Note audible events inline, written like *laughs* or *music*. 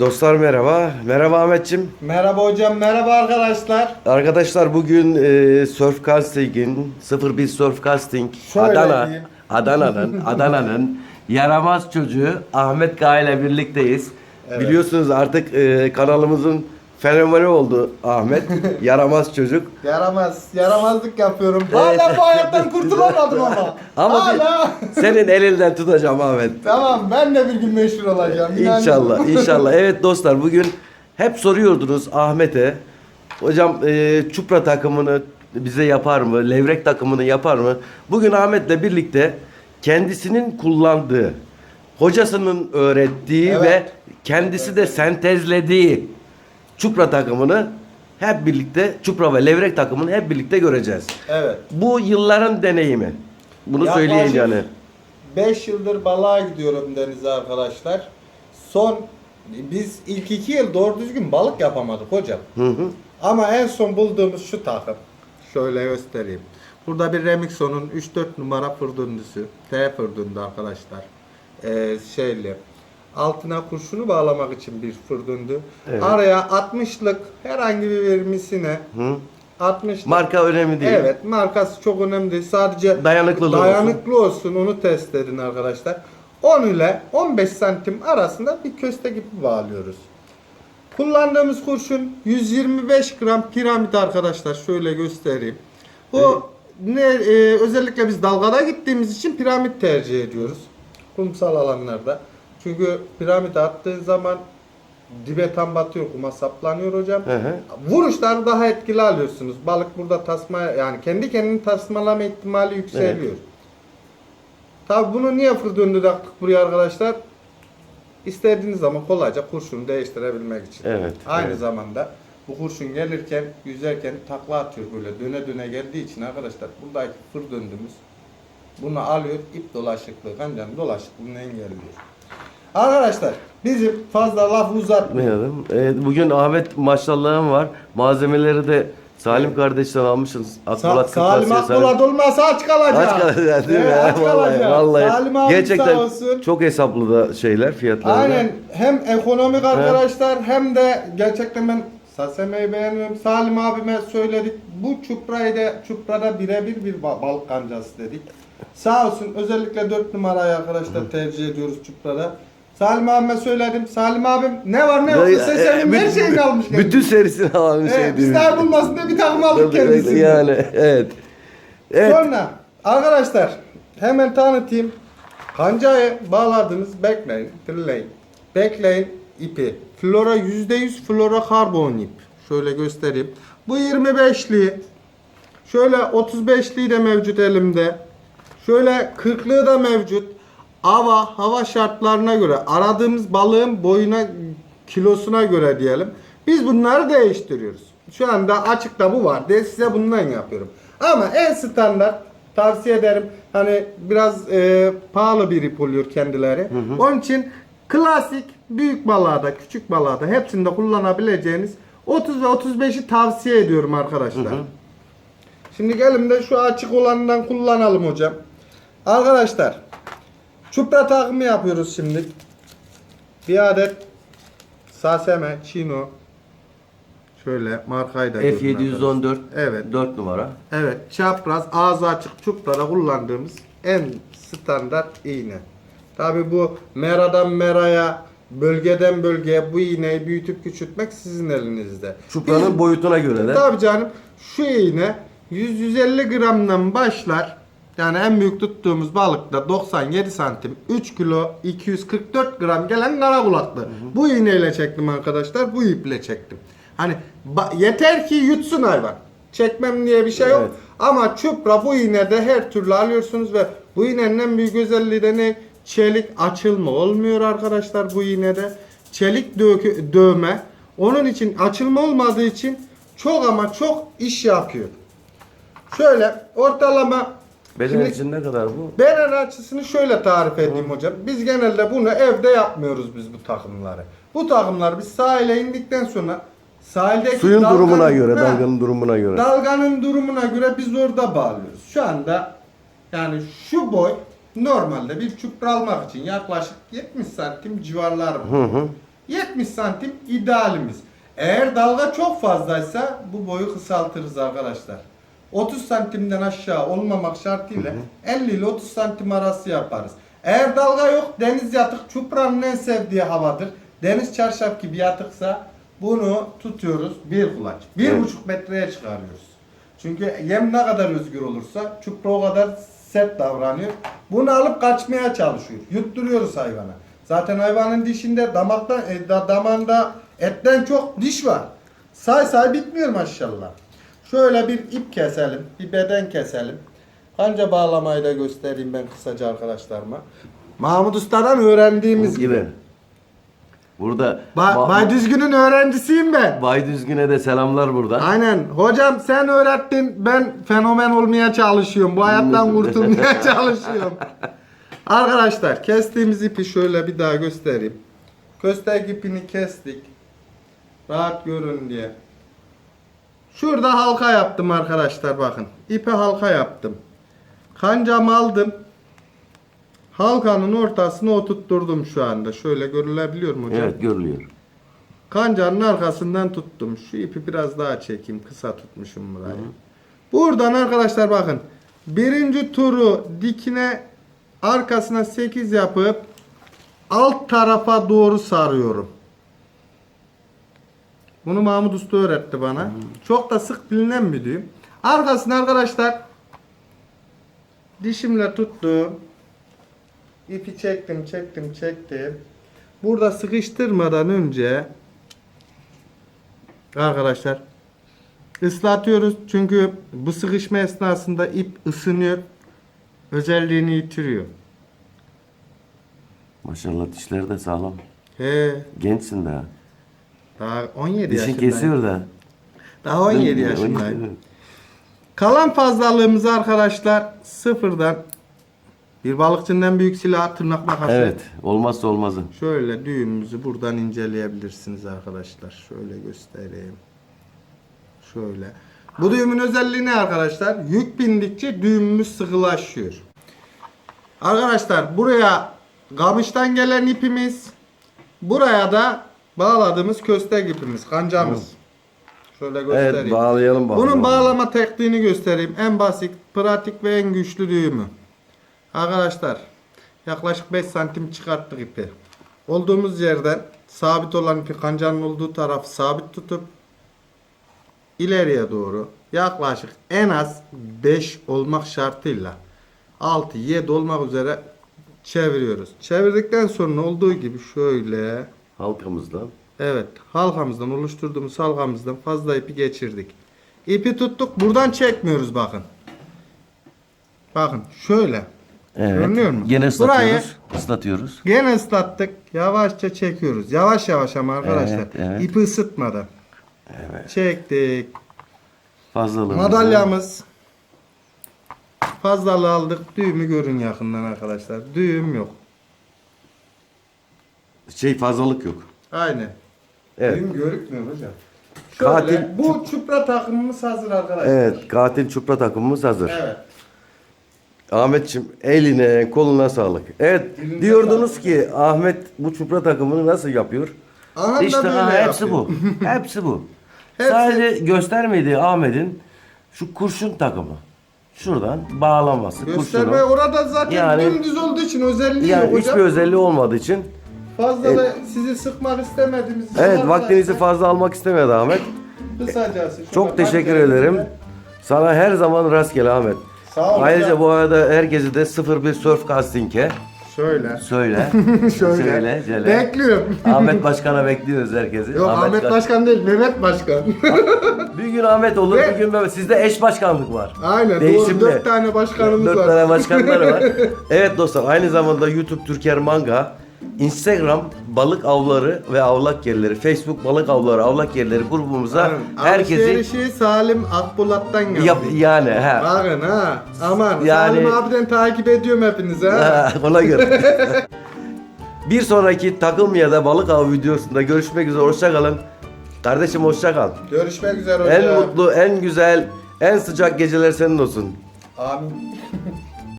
Dostlar merhaba. Merhaba Ahmetçim. Merhaba hocam, merhaba arkadaşlar. Arkadaşlar bugün e, Surf Casting'in 01 Surf Casting Şöyle Adana diyeyim. Adana'nın *laughs* Adana'nın yaramaz çocuğu Ahmet Kaya ile birlikteyiz. Evet. Biliyorsunuz artık e, kanalımızın fenomeni oldu Ahmet. *laughs* yaramaz çocuk. Yaramaz, yaramazlık yapıyorum. Hala bu hayattan kurtulamadım ama. *laughs* Ama bir- Hala. *laughs* senin elinden tutacağım Ahmet. tamam, ben de bir gün meşhur olacağım. İnan- İnşallah, inşallah. Evet dostlar bugün hep soruyordunuz Ahmet'e. Hocam e, Çupra takımını bize yapar mı? Levrek takımını yapar mı? Bugün Ahmet'le birlikte kendisinin kullandığı, hocasının öğrettiği Evet. ve kendisi de sentezlediği Çupra takımını hep birlikte Çupra ve Levrek takımını hep birlikte göreceğiz. Evet. Bu yılların deneyimi. Bunu Yaklaşık söyleyeyim yani. 5 yıldır balığa gidiyorum denize arkadaşlar. Son, biz ilk 2 yıl doğru düzgün balık yapamadık hocam. Hı hı. Ama en son bulduğumuz şu takım. Şöyle göstereyim. Burada bir Remixon'un 3-4 numara fırdöndüsü. T fırdöndü arkadaşlar. Ee, şeyli. Altına kurşunu bağlamak için bir fırdöndü. Evet. Araya 60'lık herhangi bir vermisine Hı. 60'lık Marka önemli değil. Evet markası çok önemli değil. Sadece Dayanıklılığı dayanıklı olsun. onu test edin arkadaşlar. 10 ile 15 santim arasında bir köste gibi bağlıyoruz. Kullandığımız kurşun 125 gram piramit arkadaşlar. Şöyle göstereyim. Bu ne e, özellikle biz dalgada gittiğimiz için piramit tercih ediyoruz. Kumsal alanlarda. Çünkü piramit attığın zaman dibe tam batıyor, kuma saplanıyor hocam. Hı hı. Vuruşları daha etkili alıyorsunuz. Balık burada tasma yani kendi kendini tasmalama ihtimali yükseliyor. Tabi bunu niye fır döndü buraya arkadaşlar? İstediğiniz zaman kolayca kurşunu değiştirebilmek için. Evet, Aynı evet. zamanda bu kurşun gelirken, yüzerken takla atıyor böyle döne döne geldiği için arkadaşlar buradaki fır döndüğümüz bunu alıyor ip dolaşıklığı, kancanın dolaşıklığını engelliyor. Arkadaşlar bizim fazla laf uzatmayalım. Evet, bugün Ahmet maşallahım var. Malzemeleri de Salim kardeşten almışsınız. Sa- Akbulat Salim Kırtasiye, Akbulat olmazsa aç kalacak. Aç kalacak değil mi? Evet, aç vallahi, kalacak. vallahi. Salim abi Gerçekten sağ olsun. çok hesaplı da şeyler fiyatları. da. Aynen hem ekonomik arkadaşlar hem de gerçekten ben Saseme'yi beğeniyorum. Salim abime söyledik. Bu çuprayı da çuprada birebir bir ba- balık kancası dedik. Sağ olsun özellikle 4 numarayı arkadaşlar tercih ediyoruz çuprada. Salim abime söyledim. Salim abim ne var ne yok Ya, sesemin e, her bütün- şeyini almış. kendine. Bütün serisini alan şey Evet, değil. biz daha bulmasın diye bir takım aldık kendisine. Yani evet. Evet. Sonra arkadaşlar hemen tanıtayım. Kancayı bağladınız bekleyin, tırlayın. Bekleyin ipi. Flora %100 flora karbon ip. Şöyle göstereyim. Bu 25'li. Şöyle 35'li de mevcut elimde. Şöyle 40'lığı da mevcut. Hava, hava şartlarına göre aradığımız balığın boyuna, kilosuna göre diyelim. Biz bunları değiştiriyoruz. Şu anda açıkta bu var diye size bundan yapıyorum. Ama en standart tavsiye ederim. Hani biraz e, pahalı bir ip oluyor kendileri. Onun için klasik büyük balada, küçük balada hepsinde kullanabileceğiniz 30 ve 35'i tavsiye ediyorum arkadaşlar. Şimdi gelin de şu açık olanından kullanalım hocam. Arkadaşlar çupra takımı yapıyoruz şimdi. Bir adet Saseme Chino şöyle markayı da görün F714 Evet. 4 numara. Evet, çapraz ağzı açık çuprada kullandığımız en standart iğne. Tabi bu meradan meraya, bölgeden bölgeye bu iğneyi büyütüp küçültmek sizin elinizde. Çupranın Biz- boyutuna göre de. Tabii canım şu iğne 100-150 gramdan başlar. Yani en büyük tuttuğumuz balıkta 97 santim 3 kilo 244 gram gelen kara kulaklı. Bu iğneyle çektim arkadaşlar. Bu iple çektim. Hani yeter ki yutsun hayvan. Çekmem diye bir şey yok. Evet. Ama çupra bu iğnede her türlü alıyorsunuz ve bu iğnenin en büyük özelliği de ne? Çelik açılma olmuyor arkadaşlar bu iğnede. Çelik dökü, dövme. Onun için açılma olmadığı için çok ama çok iş yapıyor. Şöyle ortalama Beden Şimdi- ne kadar bu? Beren açısını şöyle tarif edeyim hocam. Biz genelde bunu evde yapmıyoruz biz bu takımları. Bu takımları biz sahile indikten sonra sahildeki Suyun dalganın- durumuna göre, Ha, dalganın durumuna göre. Dalganın durumuna göre biz orada bağlıyoruz. Şu anda yani şu boy normalde bir çupra almak için yaklaşık 70 santim civarlar. Hı hı. 70 santim idealimiz. Eğer dalga çok fazlaysa bu boyu kısaltırız arkadaşlar. 30 santimden aşağı olmamak şartıyla 50 ile 30 santim arası yaparız. Eğer dalga yok deniz yatık çupranın en sevdiği havadır. Deniz çarşaf gibi yatıksa bunu tutuyoruz bir kulaç. Bir Evet. buçuk metreye çıkarıyoruz. Çünkü yem ne kadar özgür olursa çupra o kadar sert davranıyor. Bunu alıp kaçmaya çalışıyor. Yutturuyoruz hayvana. Zaten hayvanın dişinde damaktan e, da, damağında etten çok diş var. Say say bitmiyor maşallah. Şöyle bir ip keselim, bir beden keselim. Kanca bağlamayı da göstereyim ben kısaca arkadaşlarıma. Mahmut Usta'dan öğrendiğimiz gibi. gibi. Burada Ba- Ma- Bay Düzgün'ün öğrencisiyim ben. Bay Düzgün'e de selamlar burada. Aynen. Hocam sen öğrettin. Ben fenomen olmaya çalışıyorum. Bu hayattan kurtulmaya *laughs* çalışıyorum. Arkadaşlar kestiğimiz ipi şöyle bir daha göstereyim. Köstek ipini kestik. Rahat görün diye. Şurada halka yaptım arkadaşlar bakın. İpe halka yaptım. Kancamı aldım. Halkanın ortasına oturtturdum şu anda. Şöyle görülebiliyor mu hocam? Evet görülüyor. Kancanın arkasından tuttum. Şu ipi biraz daha çekeyim. Kısa tutmuşum burayı. Buradan arkadaşlar bakın. Birinci turu dikine arkasına 8 yapıp alt tarafa doğru sarıyorum. Bunu Mahmut Usta öğretti bana. Çok da sık bilinen bir düğüm. Arkasına arkadaşlar dişimle tuttum. İpi çektim, çektim, çektim. Burada sıkıştırmadan önce arkadaşlar ıslatıyoruz. Çünkü bu sıkışma esnasında ip ısınıyor. Özelliğini yitiriyor. Maşallah dişleri de sağlam. He, Gençsin daha. Daha 17 Dişin yaşındayım. kesiyor da. Daha 17 yaşındayım. Kalan fazlalığımızı arkadaşlar sıfırdan bir balıkçının en büyük silahı tırnak makası. Evet. Olmazsa olmazı. Şöyle düğümümüzü buradan inceleyebilirsiniz arkadaşlar. Şöyle göstereyim. Şöyle. Bu düğümün özelliği ne arkadaşlar? Yük bindikçe düğümümüz sıkılaşıyor. Arkadaşlar buraya kamıştan gelen ipimiz. Buraya da bağladığımız köstek ipimiz. Kancamız. Şöyle göstereyim. Evet bağlayalım bakalım. Bunun bağlama tekniğini göstereyim. En basit, pratik ve en güçlü düğümü. Arkadaşlar yaklaşık 5 santim çıkarttık ipi. Olduğumuz yerden sabit olan ipi kancanın olduğu tarafı sabit tutup ileriye doğru yaklaşık en az 5 olmak şartıyla 6 7 olmak üzere çeviriyoruz. Çevirdikten sonra olduğu gibi şöyle Halkamızdan. Evet, halkamızdan oluşturduğumuz halkamızdan fazla ipi geçirdik. İpi tuttuk, buradan çekmiyoruz bakın. Bakın şöyle. Evet. Görünüyor mu? Gene Burayı ıslatıyoruz. Gene ıslattık. Yavaşça çekiyoruz. Yavaş yavaş ama arkadaşlar. Evet, evet. İpi ısıtmadan. Evet. Çektik. Fazlalığımızı. Madalyamız. Fazlalığı aldık. Düğümü görün yakından arkadaşlar. Düğüm yok. Şey fazlalık yok. Aynen. Evet. Düğüm görükmüyor hocam. Şöyle, Katil- bu çupra takımımız hazır arkadaşlar. Evet. Katil çupra takımımız hazır. Evet. Ahmetçim eline koluna sağlık. Evet Elinize diyordunuz sağlık. ki Ahmet bu çupra takımını nasıl yapıyor? Aha da işte böyle ha, hepsi yapıyor. bu. *laughs* hepsi bu. Hepsi- Sadece göstermediği Ahmet'in şu kurşun takımı. Şuradan bağlaması. Gösterme kurşunu. orada zaten Yani- dümdüz olduğu için özelliği Yani yok hiçbir hocam. özelliği olmadığı için Fazla da sizi sıkmak istemediğimiz için evet vaktinizi fazla almak istemedi Ahmet. kısacası Çok teşekkür ederim. Sana her zaman rastgele Ahmet. Sağ ol Ayrıca hocam. bu arada herkesi de 01 Surf Casting'e Şöyle. söyle. Şöyle. *laughs* söyle. söyle. Bekliyorum. Ahmet *laughs* Başkan'a bekliyoruz herkesi. Yok Ahmet, Ka- Başkan değil Mehmet Başkan. *laughs* Bir gün Ahmet olur, Ve- bir gün Mehmet. Sizde eş başkanlık var. Aynen Değişimli. doğru. Dört tane başkanımız Dört var. tane başkanları var. Evet dostlar aynı zamanda YouTube Türker Manga, Instagram balık avları ve avlak yerleri, Facebook balık avları, avlak yerleri grubumuza herkesi Alışverişi Salim Akbulat'tan geldi. yap yani ha. Bakın ha. Aman Yani- Salim abiden takip ediyorum hepinizi ha. Ha, *laughs* Ona göre. bir sonraki takım ya da balık av videosunda görüşmek üzere. Hoşça kalın. Kardeşim hoşça kal. Görüşmek üzere hocam. En mutlu, en güzel, en sıcak geceler senin olsun. Amin. *laughs*